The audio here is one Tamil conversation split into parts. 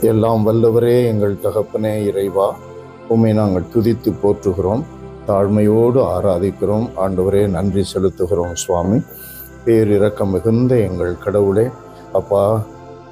எல்லாம் வல்லவரே எங்கள் தகப்பனே இறைவா. உண்மை நாங்கள் துதித்து போற்றுகிறோம். தாழ்மையோடு ஆராதிக்கிறோம். ஆண்டவரே நன்றி செலுத்துகிறோம் சுவாமி. பேரிறக்கம் மிகுந்த எங்கள் கடவுளே. அப்பா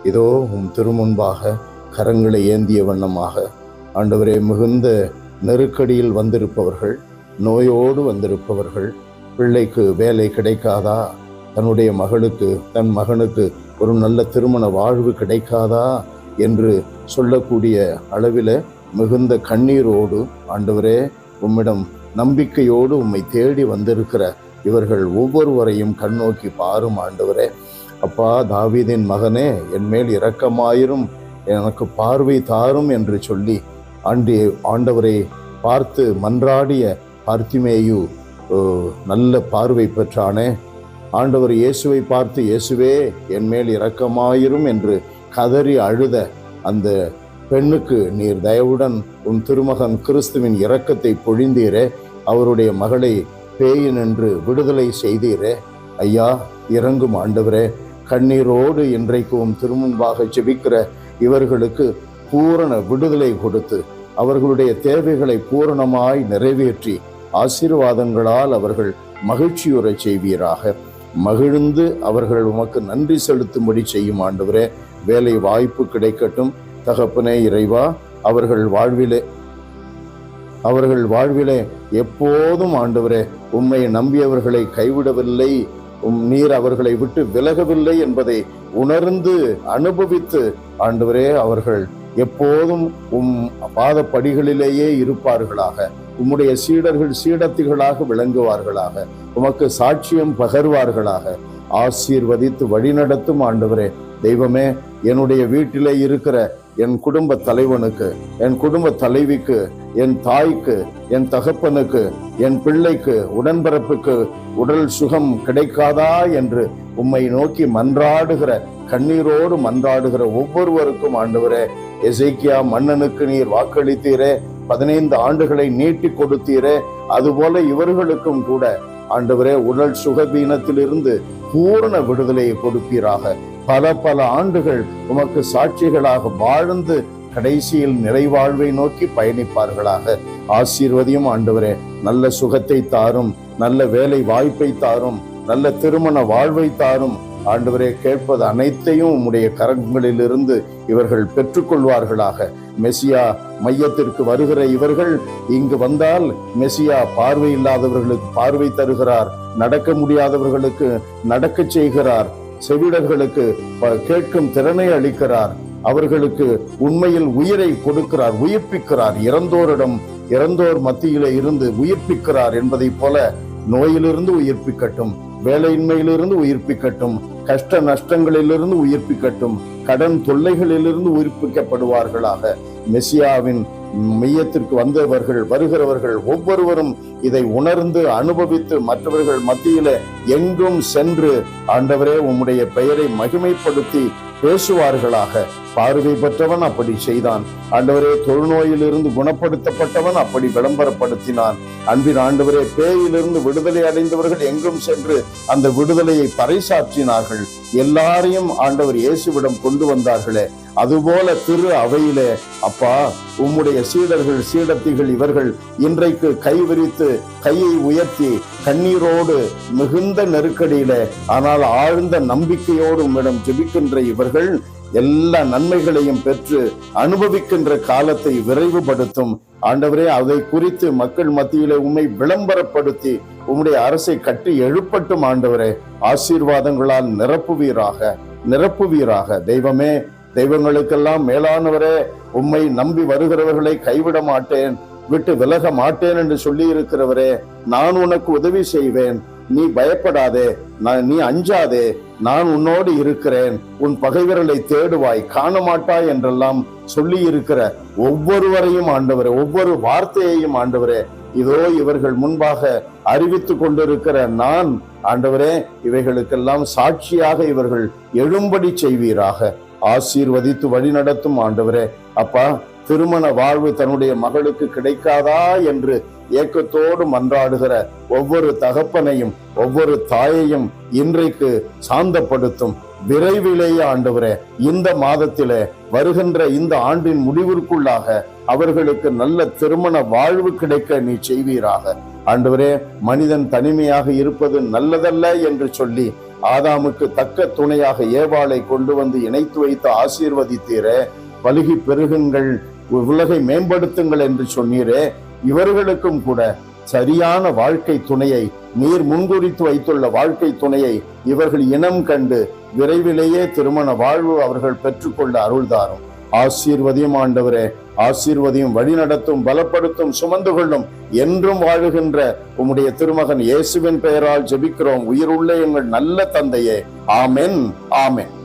இதோ உம் திருமுன்பாக கரங்களை ஏந்திய வண்ணமாக. ஆண்டவரே மிகுந்த நெருக்கடியில் வந்திருப்பவர்கள் நோயோடு வந்திருப்பவர்கள் பிள்ளைக்கு வேலை கிடைக்காதா? தன்னுடைய மகளுக்கு தன் மகனுக்கு ஒரு நல்ல திருமண வாழ்வு கிடைக்காதா? என்று சொல்லக்கூடிய அளவில் மிகுந்த கண்ணீரோடு ஆண்டவரே உம்மிடம் நம்பிக்கையோடு உம்மை தேடி வந்திருக்கிற இவர்கள் ஒவ்வொருவரையும் கண்ணோக்கி பாரும் ஆண்டவரே. அப்பா தாவீதின் மகனே என் மேல் இரக்கமாயிரும் எனக்கு பார்வை தாரும் என்று சொல்லி ஆண்டி ஆண்டவரை பார்த்து மன்றாடிய பார்த்திமேயு நல்ல பார்வை பெற்றானே. ஆண்டவர் இயேசுவை பார்த்து இயேசுவே என் மேல் இரக்கமாயிரும் என்று கதறி அழுத அந்த பெண்ணுக்கு நீர் தயவுடன் உன் திருமகன் கிறிஸ்துவின் இரக்கத்தை பொழிந்தீரே அவருடைய மகளை பேயின் என்று விடுதலை செய்தீரே. ஐயா இறங்கும் ஆண்டவரே கண்ணீரோடு இன்றைக்கு உம் திருமுன்பாக ஜெபிக்கிற இவர்களுக்கு பூரண விடுதலை கொடுத்து அவர்களுடைய தேவைகளை பூரணமாய் நிறைவேற்றி ஆசீர்வாதங்களால் அவர்கள் மகிழ்ச்சியுறச் செய்வீராக. மகிழ்ந்து அவர்கள் உமக்கு நன்றி செலுத்தும்படி செய்யும் ஆண்டவரே வேலை வாய்ப்பு கிடைக்கட்டும். தகப்பனே இறைவா அவர்கள் வாழ்விலே அவர்கள் வாழ்விலே எப்போதும் ஆண்டவரே உம்மை நம்பியவர்களை கைவிடவில்லை. உம் நீர் அவர்களை விட்டு விலகவில்லை என்பதை உணர்ந்து அனுபவித்து ஆண்டவரே அவர்கள் எப்போதும் உம் பாதப்படிகளிலேயே இருப்பார்களாக. உம்முடைய சீடர்கள் சீடத்திகளாக விளங்குவார்களாக. உமக்கு சாட்சியம் பகர்வார்களாக. ஆசீர்வதித்து வழிநடத்தும் ஆண்டவரே தெய்வமே என்னுடைய வீட்டிலே இருக்கிற என் குடும்ப தலைவனுக்கு என் குடும்ப தலைவிக்கு என் தாய்க்கு என் தகப்பனுக்கு என் பிள்ளைக்கு உடன்பிறப்புக்கு உடல் சுகம் கிடைக்காதா என்று உம்மை நோக்கி மன்றாடுகிற கண்ணீரோடு மன்றாடுகிற ஒவ்வொருவருக்கும் ஆண்டவரே எசைக்கியா மன்னனுக்கு நீர் வாக்களித்தீரே பதினைந்து ஆண்டுகளை நீட்டி கொடுத்தீரே அதுபோல இவர்களுக்கும் கூட. ஆண்டவரே உடல் சுகபீனத்திலிருந்து பூரண விடுதலையை கொடுப்பீராக. பல பல ஆண்டுகள் உமக்கு சாட்சிகளாக வாழ்ந்து கடைசியில் நிறைவாழ்வை நோக்கி பயணிப்பார்களாக. ஆசீர்வதியும் ஆண்டவரே நல்ல சுகத்தை தாரும் நல்ல வேலை வாய்ப்பை தாரும் நல்ல திருமண வாழ்வை தாரும். ஆண்டவரே கேட்பது அனைத்தையும் உம்முடைய கரங்களிலிருந்து இவர்கள் பெற்றுக்கொள்வார்களாக. மெசியா மையத்திற்கு வருகிற இவர்கள் இங்கு வந்தால் மெசியா பார்வை இல்லாதவர்களுக்கு பார்வை தருகிறார் நடக்க முடியாதவர்களுக்கு நடக்க செய்கிறார் செவிடர்களுக்கு கேட்கும் திறனை அளிக்கிறார். அவர்களுக்கு உண்மையில் உயிரை கொடுக்கிறார் உயிர்ப்பிக்கிறார். இறந்தோரிடம் இறந்தோர் மத்தியிலே இருந்து உயிர்ப்பிக்கிறார் என்பதைப் போல நோயிலிருந்து உயிர்ப்பிக்கட்டும் வேலையின்மையிலிருந்து உயிர்ப்பிக்கட்டும். கஷ்ட நஷ்டங்களிலிருந்து உயிர்ப்பிக்கட்டும். கடன் தொல்லைகளிலிருந்து உயிர்ப்பிக்கப்படுவார்களாக. மெசியாவின் மையத்திற்கு வந்தவர்கள் வருகிறவர்கள் ஒவ்வொருவரும் இதை உணர்ந்து அனுபவித்து மற்றவர்கள் மத்தியில எங்கும் சென்று ஆண்டவரே உம்முடைய பெயரை மகிமைப்படுத்தி பேசுவார்களாக. பார்வை பெற்றவன் அப்படி செய்தான். ஆண்டவரே தொழுநோயிலிருந்து குணப்படுத்தப்பட்டவன் அப்படி விளம்பரப்படுத்தினான். அன்பின் ஆண்டவரே பேயிலிருந்து விடுதலை அடைந்தவர்கள் எங்கும் சென்று அந்த விடுதலையை பறைசாற்றினார்கள். எல்லாரையும் ஆண்டவர் இயேசுவிடம் கொண்டு வந்தார்களே. அதுபோல திரு அவையிலே அப்பா உம்முடைய சீடர்கள் சீடத்திகள் இவர்கள் இன்றைக்கு கைவிரித்து கையை உயர்த்தி கண்ணீரோடு மிகுந்த நெருக்கடியில ஆனால் ஆழ்ந்த நம்பிக்கையோடு உம்மிடம் ஜெபிக்கின்ற இவர்கள் எல்லா நன்மைகளையும் பெற்று அனுபவிக்கின்ற காலத்தை விரைவுபடுத்தும். ஆண்டவரே அதை குறித்து மக்கள் மத்தியிலே உம்மை விளம்பரப்படுத்தி உம்முடைய அரசை கட்டி எழுப்பட்டும் ஆண்டவரே. ஆசீர்வாதங்களால் நிரப்புவீராக நிரப்புவீராக. தெய்வமே தெய்வங்களுக்கெல்லாம் மேலானவரே உம்மை நம்பி வருகிறவர்களை கைவிட மாட்டேன் விட்டு விலக மாட்டேன் என்று சொல்லி இருக்கிறவரே நான் உனக்கு உதவி செய்வேன். நீ பயப்படாதே நான் நீ அஞ்சாதே நான் உன்னோடு இருக்கிறேன். உன் பகைவர்களை தேடுவாய் காண மாட்டாய் என்றெல்லாம் சொல்லி இருக்கிற ஒவ்வொருவரையும் ஆண்டவரே ஒவ்வொரு வார்த்தையையும் ஆண்டவரே இதோ இவர்கள் முன்பாக அறிவித்து கொண்டிருக்கிற நான் ஆண்டவரே இவைகளுக்கெல்லாம் சாட்சியாக இவர்கள் எழும்படி செய்வீராக. ஆசீர்வதித்து வழிநடத்தும் ஆண்டவரே. அப்பா திருமண வாழ்வு தன்னுடைய மகளுக்கு கிடைக்காதா என்று ஏக்கத்தோடு மன்றாடுகிற ஒவ்வொரு தகப்பனையும் ஒவ்வொரு தாயையும் இன்றைக்கு சாந்தப்படுத்தும் விரைவிலேயே ஆண்டவரே இந்த மாதத்திலே வருகின்ற இந்த ஆண்டின் முடிவிற்குள்ளாக அவர்களுக்கு நல்ல திருமண வாழ்வு கிடைக்க நீ செய்வீராக. ஆண்டவரே மனிதன் தனிமையாக இருப்பது நல்லதல்ல என்று சொல்லி ஆதாமுக்கு தக்க துணையாக ஏவாளை கொண்டு வந்து இணைத்து வைத்து ஆசீர்வதித்தீரே. பழுகி பெருகுங்கள் உலகை மேம்படுத்துங்கள் என்று சொன்னீரே. இவர்களுக்கும் கூட சரியான வாழ்க்கை துணையை நீர் முன்குறித்து வைத்துள்ள வாழ்க்கை துணையை இவர்கள் இனம் கண்டு விரைவிலேயே திருமண வாழ்வு அவர்கள் பெற்றுக்கொள்ள அருள்தாரும். ஆசீர்வதியும் ஆண்டவரே. ஆசீர்வதியும் வழிநடத்தும் பலப்படுத்தும் சுமந்து கொள்ளும் என்றும் வாழுகின்ற உம்முடைய திருமகன் இயேசுவின் பெயரால் ஜெபிக்கிறோம். உயிருள்ள எங்கள் நல்ல தந்தையே. ஆமென் ஆமென்.